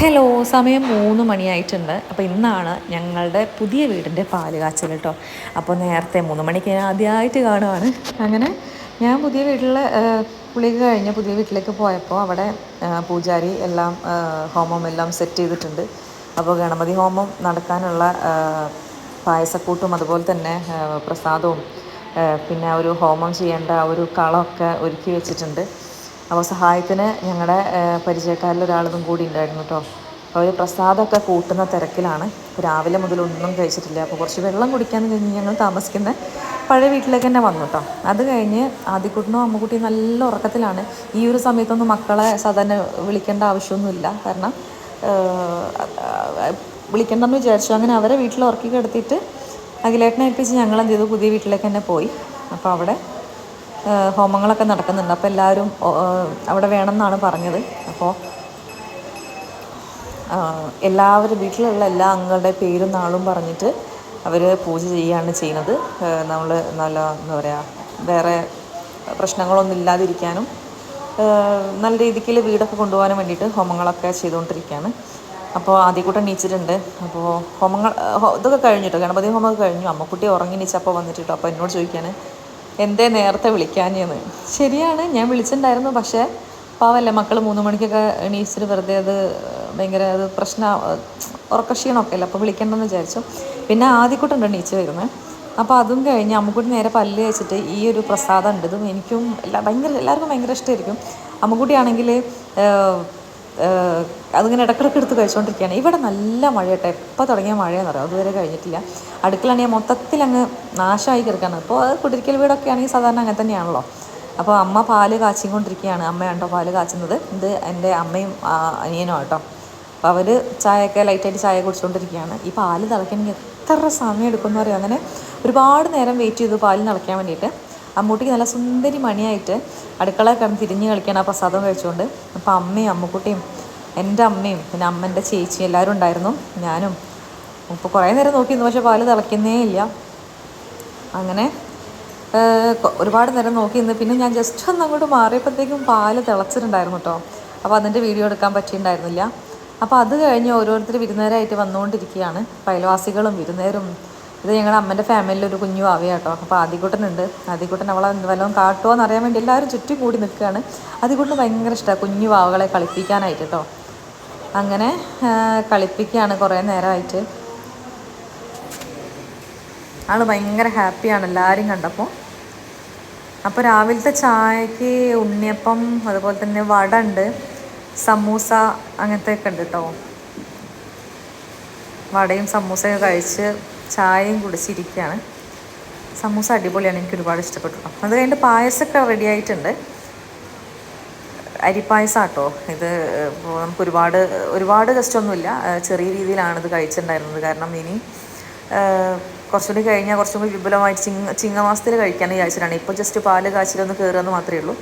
Hello സമയം മൂന്ന് മണിയായിട്ടുണ്ട്. അപ്പോൾ ഇന്നാണ് ഞങ്ങളുടെ പുതിയ വീടിന്റെ പാൽ കാച്ചൽ കേട്ടോ അപ്പോൾ നേരത്തെ മൂന്ന് മണിക്ക് ഞാൻ ആദ്യമായിട്ട് കാണുവാണ്. അങ്ങനെ ഞാൻ പുതിയ വീട്ടിൽ കുളിക കഴിഞ്ഞ് പുതിയ വീട്ടിലേക്ക് പോയപ്പോൾ അവിടെ പൂജാരി എല്ലാം ഹോമം എല്ലാം സെറ്റ് ചെയ്തിട്ടുണ്ട്. അപ്പോൾ ഗണപതി ഹോമം നടക്കാനുള്ള പായസക്കൂട്ടും അതുപോലെ തന്നെ പ്രസാദവും പിന്നെ ഒരു ഹോമം ചെയ്യേണ്ട ഒരു കളമൊക്കെ ഒരുക്കി വെച്ചിട്ടുണ്ട്. അപ്പോൾ സഹായത്തിന് ഞങ്ങളുടെ പരിചയക്കാരിൽ ഒരാളതും കൂടി ഉണ്ടായിരുന്നു കേട്ടോ. അവർ പ്രസാദമൊക്കെ കൂട്ടുന്ന തിരക്കിലാണ്. രാവിലെ മുതൽ ഒന്നും കഴിച്ചിട്ടില്ല. അപ്പോൾ കുറച്ച് വെള്ളം കുടിക്കാൻ കഴിഞ്ഞ് ഞങ്ങൾ താമസിക്കുന്ന പഴയ വീട്ടിലേക്ക് തന്നെ വന്നു കേട്ടോ. അത് കഴിഞ്ഞ് ആദ്യക്കുട്ടനും അമ്മക്കുട്ടിയും നല്ല ഉറക്കത്തിലാണ്. ഈ ഒരു സമയത്തൊന്നും മക്കളെ സാധാരണ വിളിക്കേണ്ട ആവശ്യമൊന്നുമില്ല. കാരണം വിളിക്കണ്ടെന്ന് വിചാരിച്ചു. അങ്ങനെ അവരെ വീട്ടിൽ ഉറക്കി കിടത്തിയിട്ട് അഖിലേട്ടനെ ഏൽപ്പിച്ച് ഞങ്ങൾ എന്ത് ചെയ്തു? പുതിയ വീട്ടിലേക്ക് തന്നെ പോയി. അപ്പോൾ അവിടെ ഹോമങ്ങളൊക്കെ നടക്കുന്നുണ്ട്. അപ്പോൾ എല്ലാവരും അവിടെ വേണമെന്നാണ് പറഞ്ഞത്. അപ്പോൾ എല്ലാവരും വീട്ടിലുള്ള എല്ലാ അംഗങ്ങളുടെ പേരും നാളും പറഞ്ഞിട്ട് അവർ പൂജ ചെയ്യുകയാണ് ചെയ്യുന്നത്. നമ്മൾ നല്ല എന്താ പറയുക വേറെ പ്രശ്നങ്ങളൊന്നും ഇല്ലാതിരിക്കാനും നല്ല രീതിക്ക് വീടൊക്കെ കൊണ്ടുപോകാനും വേണ്ടിയിട്ട് ഹോമങ്ങളൊക്കെ ചെയ്തുകൊണ്ടിരിക്കുകയാണ് അപ്പോൾ ആദ്യക്കൂട്ടം നീച്ചിട്ടുണ്ട് അപ്പോൾ ഹോമങ്ങൾ ഇതൊക്കെ കഴിഞ്ഞിട്ടോ? ഗണപതി ഹോമമൊക്കെ കഴിഞ്ഞു. അമ്മക്കുട്ടി ഉറങ്ങി നീച്ചപ്പോൾ വന്നിട്ടോ അപ്പോൾ എന്നോട് ചോദിക്കാൻ എന്തേ നേരത്തെ വിളിക്കാഞ്ഞെന്ന്. ശരിയാണ് ഞാൻ വിളിച്ചിട്ടുണ്ടായിരുന്നു പക്ഷേ പാവല്ലേ മക്കൾ മൂന്ന് മണിക്കൊക്കെ എണീച്ചിട്ട് വെറുതെ അത് ഭയങ്കര അത് പ്രശ്ന ഉറക്കക്ഷീണമൊക്കെ അല്ലേ അപ്പോൾ വിളിക്കണ്ടെന്ന് വിചാരിച്ചു. പിന്നെ ആദ്യക്കൂട്ടുണ്ട് എണീച്ച് വരുന്നത് അപ്പോൾ അതും കഴിഞ്ഞ് അമ്മുക്കുട്ടി നേരെ പല്ല് വെച്ചിട്ട് ഈ ഒരു പ്രസാദം ഉണ്ട്. ഇതും എനിക്കും എല്ലാ ഭയങ്കര എല്ലാവർക്കും ഭയങ്കര ഇഷ്ടമായിരിക്കും. അമ്മുക്കുട്ടിയാണെങ്കിൽ അതിങ്ങനെ ഇടക്കിടക്ക് എടുത്ത് കഴിച്ചുകൊണ്ടിരിക്കുകയാണ് ഇവിടെ നല്ല മഴ കേട്ടോ എപ്പോൾ തുടങ്ങിയ മഴയെന്ന് പറയാം അതുവരെ കഴിഞ്ഞിട്ടില്ല. അടുക്കളാണെങ്കിൽ മൊത്തത്തിൽ അങ്ങ് നാശമായി കിടക്കുകയാണ്. അപ്പോൾ അത് കുടിരിക്കൽ വീടൊക്കെ ആണെങ്കിൽ സാധാരണ അങ്ങനെ തന്നെയാണല്ലോ. അപ്പോൾ അമ്മ പാൽ കാച്ചിക്കൊണ്ടിരിക്കുകയാണ് അമ്മയാണ്ടോ പാൽ കാച്ചുന്നത്? ഇത് എന്റെ അമ്മയും അനിയനും ആട്ടോ. അപ്പോൾ അവർ ചായയൊക്കെ ലൈറ്റായിട്ട് ചായ കുടിച്ചുകൊണ്ടിരിക്കുകയാണ് ഈ പാൽ തിളയ്ക്കണമെങ്കിൽ എത്ര സമയം എടുക്കുമെന്ന് പറയാം അങ്ങനെ ഒരുപാട് നേരം വെയിറ്റ് ചെയ്തു പാൽ തിളയ്ക്കാൻ വേണ്ടിയിട്ട്. അമ്മൂട്ടിക്ക് നല്ല സുന്ദരി മണിയായിട്ട് അടുക്കള കിടന്ന് തിരിഞ്ഞ് കളിക്കണം ആ പ്രസാദം കഴിച്ചുകൊണ്ട്. അപ്പോൾ അമ്മയും അമ്മുക്കുട്ടിയും എന്റെ അമ്മയും പിന്നെ അമ്മന്റെ ചേച്ചി എല്ലാവരും ഉണ്ടായിരുന്നു. ഞാനും. ഇപ്പോൾ കുറേ നേരം നോക്കിയിരുന്നു പക്ഷേ പാൽ തിളയ്ക്കുന്നേ ഇല്ല. അങ്ങനെ ഒരുപാട് നേരം നോക്കിയിരുന്നു പിന്നെ ഞാൻ ജസ്റ്റ് ഒന്ന് അങ്ങോട്ട് മാറിയപ്പോഴത്തേക്കും പാൽ തിളച്ചിട്ടുണ്ടായിരുന്നു കേട്ടോ അപ്പോൾ അതിന്റെ വീഡിയോ എടുക്കാൻ പറ്റിയിട്ടുണ്ടായിരുന്നില്ല. അപ്പോൾ അത് കഴിഞ്ഞ് ഓരോരുത്തർ വിരുന്നേരമായിട്ട് വന്നുകൊണ്ടിരിക്കുകയാണ്. അയൽവാസികളും വിരുന്നേരും ഇത് ഞങ്ങളുടെ അമ്മന്റെ ഫാമിലിയിൽ ഒരു കുഞ്ഞു ആവിയാട്ടോ അപ്പോൾ ആദ്യക്കുട്ടനുണ്ട് ആദ്യക്കുട്ടൻ അവളെ വല്ലതും കാട്ടുമോ എന്ന് അറിയാൻ വേണ്ടി എല്ലാവരും ചുറ്റും കൂടി നിൽക്കുകയാണ്. ആദ്യക്കുട്ടന് ഭയങ്കര ഇഷ്ടമാണ് കുഞ്ഞു വാവകളെ കളിപ്പിക്കാനായിട്ട് കേട്ടോ അങ്ങനെ കളിപ്പിക്കുകയാണ് കുറേ നേരമായിട്ട് ആൾ ഭയങ്കര ഹാപ്പിയാണ് എല്ലാവരും കണ്ടപ്പോൾ അപ്പോൾ രാവിലത്തെ ചായക്ക് ഉണ്ണിയപ്പം അതുപോലെ തന്നെ വട ഉണ്ട് സമൂസ അങ്ങനത്തെ ഒക്കെ ഉണ്ട് കേട്ടോ വടയും സമൂസയൊക്കെ കഴിച്ച് ചായയും കുടിച്ചിരിക്കുകയാണ്. സമൂസ അടിപൊളിയാണ് എനിക്ക് ഒരുപാട് ഇഷ്ടപ്പെട്ടു. അത് കഴിഞ്ഞിട്ട് പായസമൊക്കെ റെഡി ആയിട്ടുണ്ട്. അരിപ്പായസം കേട്ടോ ഇത് നമുക്ക് ഒരുപാട് ഒരുപാട് കഷ്ടമൊന്നുമില്ല ചെറിയ രീതിയിലാണ് ഇത് കഴിച്ചിട്ടുണ്ടായിരുന്നത്. കാരണം ഇനി കുറച്ചുകൂടി കഴിഞ്ഞാൽ കുറച്ചും കൂടി വിപുലമായിട്ട് ചിങ്ങ ചിങ്ങമാസത്തിൽ കഴിക്കാൻ വിചാരിച്ചിട്ടാണ് ഇപ്പോൾ ജസ്റ്റ് പാൽ കാച്ചിലൊന്ന് കയറുകയെന്ന് മാത്രമേ ഉള്ളൂ.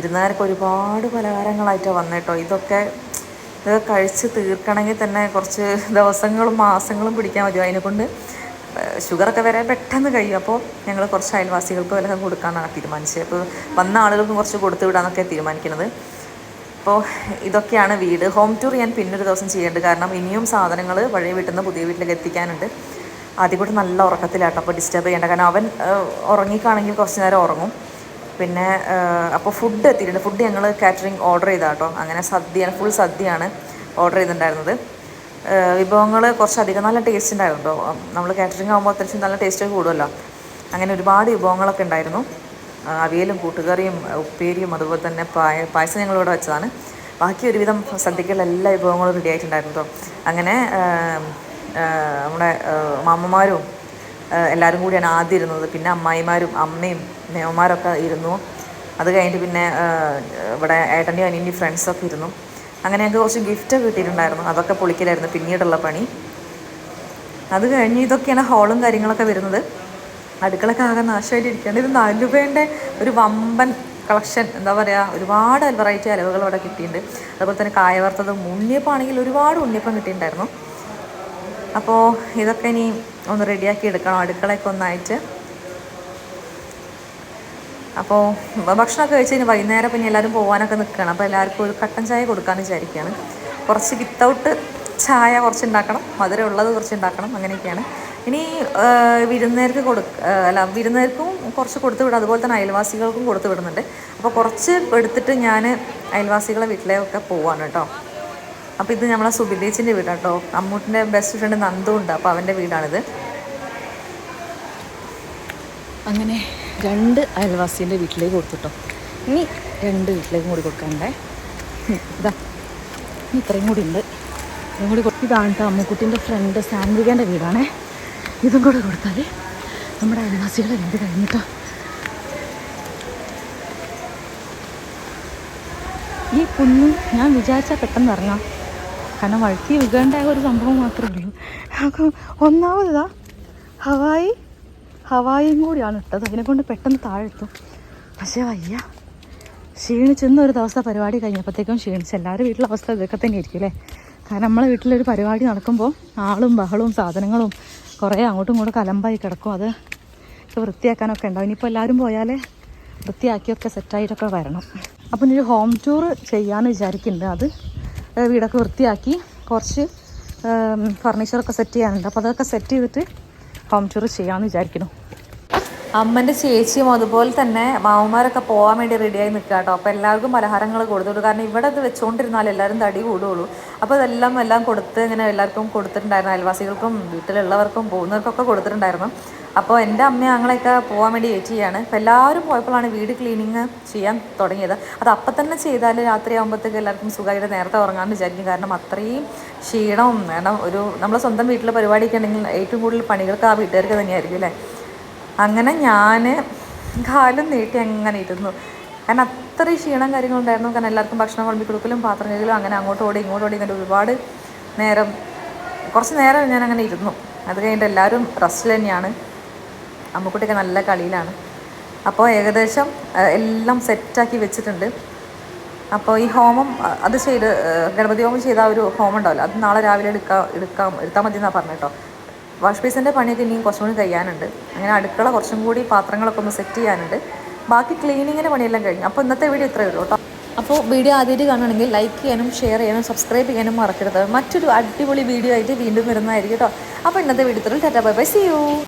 ഇരുന്നേരൊക്കെ ഒരുപാട് പലഹാരങ്ങളായിട്ടാണ് വന്നേട്ടോ ഇതൊക്കെ ഇത് കഴിച്ച് തീർക്കണമെങ്കിൽ തന്നെ കുറച്ച് ദിവസങ്ങളും മാസങ്ങളും പിടിക്കാൻ മതിയോ അതിനെക്കൊണ്ട് ഷുഗറൊക്കെ വരാൻ പെട്ടെന്ന് കഴിയും. അപ്പോൾ ഞങ്ങൾ കുറച്ച് അയൽവാസികൾക്ക് വല്ലതും കൊടുക്കാനാണ് തീരുമാനിച്ചത്. അപ്പോൾ വന്ന ആളുകൾക്കും കുറച്ച് കൊടുത്തു വിടാന്നൊക്കെ തീരുമാനിക്കുന്നത് അപ്പോൾ ഇതൊക്കെയാണ് വീട്. ഹോം ടൂർ ഞാൻ പിന്നൊരു ദിവസം ചെയ്യേണ്ടത്. കാരണം ഇനിയും സാധനങ്ങൾ പഴയ വീട്ടിൽ നിന്ന് പുതിയ വീട്ടിലേക്ക് എത്തിക്കാനുണ്ട്. ആദ്യം കൂടെ നല്ല ഉറക്കത്തിലാട്ടോ. അപ്പോൾ ഡിസ്റ്റർബ് ചെയ്യേണ്ട. കാരണം അവൻ ഉറങ്ങിക്കാണെങ്കിൽ കുറച്ച് നേരം ഉറങ്ങും. പിന്നെ അപ്പോൾ ഫുഡ് എത്തിയിട്ടുണ്ട്. ഫുഡ് ഞങ്ങൾ കാറ്ററിംഗ് ഓർഡർ ചെയ്താട്ടോ. അങ്ങനെ സദ്യയാണ് ഫുൾ സദ്യയാണ് ഓർഡർ ചെയ്തിട്ടുണ്ടായിരുന്നത്. വിഭവങ്ങൾ കുറച്ചധികം നല്ല ടേസ്റ്റ് ഉണ്ടായിരുന്നു നമ്മൾ കാറ്ററിംഗ് ആകുമ്പോൾ അത്യാവശ്യം നല്ല ടേസ്റ്റ് കൂടുമല്ലോ അങ്ങനെ ഒരുപാട് വിഭവങ്ങളൊക്കെ ഉണ്ടായിരുന്നു അവിയലും കൂട്ടുകറിയും ഉപ്പേരിയും അതുപോലെ തന്നെ പായ പായസം ഞങ്ങളിവിടെ വെച്ചതാണ്. ബാക്കി ഒരുവിധം സദ്യക്കുള്ള എല്ലാ വിഭവങ്ങളും റെഡി ആയിട്ടുണ്ടായിരുന്നു അങ്ങനെ നമ്മുടെ മാമ്മമാരും എല്ലാവരും കൂടിയാണ് ആദ്യം ഇരുന്നത്. പിന്നെ അമ്മായിമാരും അമ്മയും മേമന്മാരൊക്കെ ഇരുന്നു. അത് കഴിഞ്ഞിട്ട് പിന്നെ ഇവിടെ ഏട്ടന്റെയും അനിയന്റെയും ഫ്രണ്ട്സൊക്കെ ഇരുന്നു. അങ്ങനെ ഞങ്ങൾക്ക് കുറച്ച് ഗിഫ്റ്റ് കിട്ടിയിട്ടുണ്ടായിരുന്നു. അതൊക്കെ പൊളിക്കലായിരുന്നു പിന്നീടുള്ള പണി. അത് കഴിഞ്ഞ് ഇതൊക്കെയാണ് ഹോളും കാര്യങ്ങളൊക്കെ വരുന്നത്. അടുക്കളൊക്കെ ആകെ നാശമായിട്ട് ഇരിക്കുകയാണ്. ഇത് രൂപേന്റെ ഒരു വമ്പൻ കളക്ഷൻ എന്താ പറയുക ഒരുപാട് വെറൈറ്റി അലവുകൾ ഇവിടെ കിട്ടിയിട്ടുണ്ട്. അതുപോലെ തന്നെ കായ വറുത്തത് ഉണ്ണിയപ്പം ആണെങ്കിൽ ഒരുപാട് ഉണ്ണിയപ്പം കിട്ടിയിട്ടുണ്ടായിരുന്നു. അപ്പോൾ ഇതൊക്കെ ഇനി ഒന്ന് റെഡിയാക്കി എടുക്കണം. അടുക്കളയൊക്കെ ഒന്നായിട്ട് അപ്പോൾ ഭക്ഷണമൊക്കെ കഴിച്ച് കഴിഞ്ഞ് വൈകുന്നേരം പിന്നെ എല്ലാവരും പോകാനൊക്കെ നിൽക്കുകയാണ് അപ്പോൾ എല്ലാവർക്കും ഒരു കട്ടൻ ചായ കൊടുക്കാമെന്ന് വിചാരിക്കുകയാണ് കുറച്ച് വിത്തൗട്ട് ചായ കുറച്ച് ഉണ്ടാക്കണം മധുരം ഉള്ളത് കുറച്ച് ഉണ്ടാക്കണം അങ്ങനെയൊക്കെയാണ്. ഇനി വിരുന്നേർക്ക് കൊടു അല്ല വിരുന്നേർക്കും കുറച്ച് കൊടുത്തു വിടും. അതുപോലെ തന്നെ അയൽവാസികൾക്കും കൊടുത്തു വിടുന്നുണ്ട്. അപ്പോൾ കുറച്ച് എടുത്തിട്ട് ഞാൻ അയൽവാസികളെ വീട്ടിലേക്കൊക്കെ പോവാണ് കേട്ടോ. അപ്പോൾ ഇത് നമ്മളെ സുബിദേച്ചിന്റെ വീടാണ് കേട്ടോ. അമ്മൂട്ടിന്റെ ബെസ്റ്റ് ഫ്രണ്ട് നന്ദു ഉണ്ട് അപ്പോൾ അവന്റെ വീടാണിത്. അങ്ങനെ രണ്ട് അയൽവാസീന്റെ വീട്ടിലേക്ക് കൊടുത്തിട്ടോ. ഇനി രണ്ട് വീട്ടിലേക്കും കൂടി കൊടുക്കണ്ടേ ഇതാ. ഇനി ഇത്രയും കൂടി ഉണ്ട്. ഇതും കൂടി കൊടുത്ത് ഇതാണ് കേട്ടോ അമ്മുക്കുട്ടീന്റെ ഫ്രണ്ട് സാൻവികേന്റെ വീടാണേ. ഇതും കൂടെ കൊടുത്താൽ നമ്മുടെ അയൽവാസികളെ രണ്ട് കഴിഞ്ഞിട്ടോ. ഈ കുന്ന് ഞാൻ വിചാരിച്ചാൽ പെട്ടെന്ന് ഇറങ്ങാം. കാരണം വഴുത്തി വികേണ്ട ഒരു സംഭവം മാത്രമേ ഉള്ളൂ. ഒന്നാമതാ ഹവായി ഹവായിയും കൂടിയാണ് ഇട്ടത്. അതിനെ കൊണ്ട് പെട്ടെന്ന് താഴെത്തും പക്ഷേ വയ്യ. ക്ഷീണിച്ചെന്ന് ഒരു ദിവസം പരിപാടി കഴിഞ്ഞപ്പോഴത്തേക്കും ക്ഷീണിച്ച്. എല്ലാവരും വീട്ടിലെ അവസ്ഥ ഇതൊക്കെ തന്നെ ആയിരിക്കും അല്ലേ? കാരണം നമ്മളെ വീട്ടിലൊരു പരിപാടി നടക്കുമ്പോൾ ആളും ബഹളവും സാധനങ്ങളും കുറേ അങ്ങോട്ടും ഇങ്ങോട്ടും കലമ്പായി കിടക്കും. അത് വൃത്തിയാക്കാനൊക്കെ ഉണ്ടാവും. ഇനിയിപ്പോൾ എല്ലാവരും പോയാലേ വൃത്തിയാക്കിയൊക്കെ സെറ്റായിട്ടൊക്കെ വരണം. അപ്പം ഇനി ഒരു ഹോം ടൂർ ചെയ്യാമെന്ന് വിചാരിക്കുന്നുണ്ട്. അത് വീടൊക്കെ വൃത്തിയാക്കി കുറച്ച് ഫർണിച്ചറൊക്കെ സെറ്റ് ചെയ്യാനുണ്ട്. അപ്പോൾ അതൊക്കെ സെറ്റ് ചെയ്തിട്ട് ഹോം ടൂർ ചെയ്യാമെന്ന് വിചാരിക്കുന്നു. അമ്മന്റെ ചേച്ചിയും അതുപോലെ തന്നെ മാമന്മാരൊക്കെ പോകാൻ വേണ്ടി റെഡിയായി നിൽക്കുക കേട്ടോ. അപ്പോൾ എല്ലാവർക്കും പലഹാരങ്ങൾ കൊടുത്തുള്ളൂ കാരണം ഇവിടെ ഇത് വെച്ചുകൊണ്ടിരുന്നാൽ എല്ലാവരും തടി കൂടുകയുള്ളൂ അപ്പോൾ ഇതെല്ലാം എല്ലാം കൊടുത്ത് ഇങ്ങനെ എല്ലാവർക്കും കൊടുത്തിട്ടുണ്ടായിരുന്നു. അയൽവാസികൾക്കും വീട്ടിലുള്ളവർക്കും പോകുന്നവർക്കൊക്കെ കൊടുത്തിട്ടുണ്ടായിരുന്നു. അപ്പോൾ എന്റെ അമ്മ ഞങ്ങളെയൊക്കെ പോകാൻ വേണ്ടി വെയിറ്റ് ചെയ്യാണ്. അപ്പോൾ എല്ലാവരും പോയപ്പോഴാണ് വീട് ക്ലീനിങ് ചെയ്യാൻ തുടങ്ങിയത്. അത് അപ്പം തന്നെ ചെയ്താൽ രാത്രി ആകുമ്പോഴത്തേക്ക് എല്ലാവർക്കും സുഖമായിട്ട് നേരത്തെ ഉറങ്ങാമെന്ന് വിചാരിക്കും. കാരണം അത്രയും ക്ഷീണവും വേണം. ഒരു നമ്മൾ സ്വന്തം വീട്ടിലെ പരിപാടിയൊക്കെ ഉണ്ടെങ്കിൽ ഏറ്റവും കൂടുതൽ പണികൾക്ക് ആ വീട്ടുകാർക്ക് തന്നെയായിരിക്കും അല്ലേ? അങ്ങനെ ഞാൻ കാലും നീട്ടി അങ്ങനെ ഇരുന്നു. കാരണം അത്രയും ക്ഷീണം കാര്യങ്ങളുണ്ടായിരുന്നു കാരണം എല്ലാവർക്കും ഭക്ഷണം വിളമ്പി കൊടുക്കലും പാത്രം കഴുകലും അങ്ങനെ അങ്ങോട്ട് ഓടി ഇങ്ങോട്ട് ഓടി ഇങ്ങനെ ഒരുപാട് നേരം കുറച്ച് നേരം ഞാൻ അങ്ങനെ ഇരുന്നു. അത് കഴിഞ്ഞിട്ട് എല്ലാവരും റെസ്റ്റിൽ തന്നെയാണ്. അമ്മക്കുട്ടിയൊക്കെ നല്ല കളിയിലാണ്. അപ്പോൾ ഏകദേശം എല്ലാം സെറ്റാക്കി വെച്ചിട്ടുണ്ട്. അപ്പോൾ ഈ ഹോമം അത് ചെയ്ത് ഗണപതി ഹോമം ചെയ്ത ഒരു ഹോമം ഉണ്ടാവില്ല? അത് നാളെ രാവിലെ എടുക്കാം എടുക്കാം എടുത്താൽ മതി എന്നാണ് പറഞ്ഞു കേട്ടോ. വാഷ് ബേസിന്റെ പണിയൊക്കെ ഇനിയും കുറച്ചും കൂടി കഴിയാനുണ്ട്. അങ്ങനെ അടുക്കള കുറച്ചും കൂടി പാത്രങ്ങളൊക്കെ ഒന്ന് സെറ്റ് ചെയ്യാനുണ്ട്. ബാക്കി ക്ലീനിങ്ങിന്റെ പണിയെല്ലാം കഴിഞ്ഞു. അപ്പോൾ ഇന്നത്തെ വീഡിയോ ഇത്രയേ ഉള്ളൂ കേട്ടോ. അപ്പോൾ വീഡിയോ ആദ്യമായിട്ട് കാണുകയാണെങ്കിൽ ലൈക്ക് ചെയ്യാനും ഷെയർ ചെയ്യാനും സബ്സ്ക്രൈബ് ചെയ്യാനും മറക്കരുത്. മറ്റൊരു അടിപൊളി വീഡിയോ ആയിട്ട് വീണ്ടും വരുന്നതായിരിക്കും കേട്ടോ. അപ്പോൾ ഇന്നത്തെ വീഡിയോ ഇത്രയും tata bye bye. See you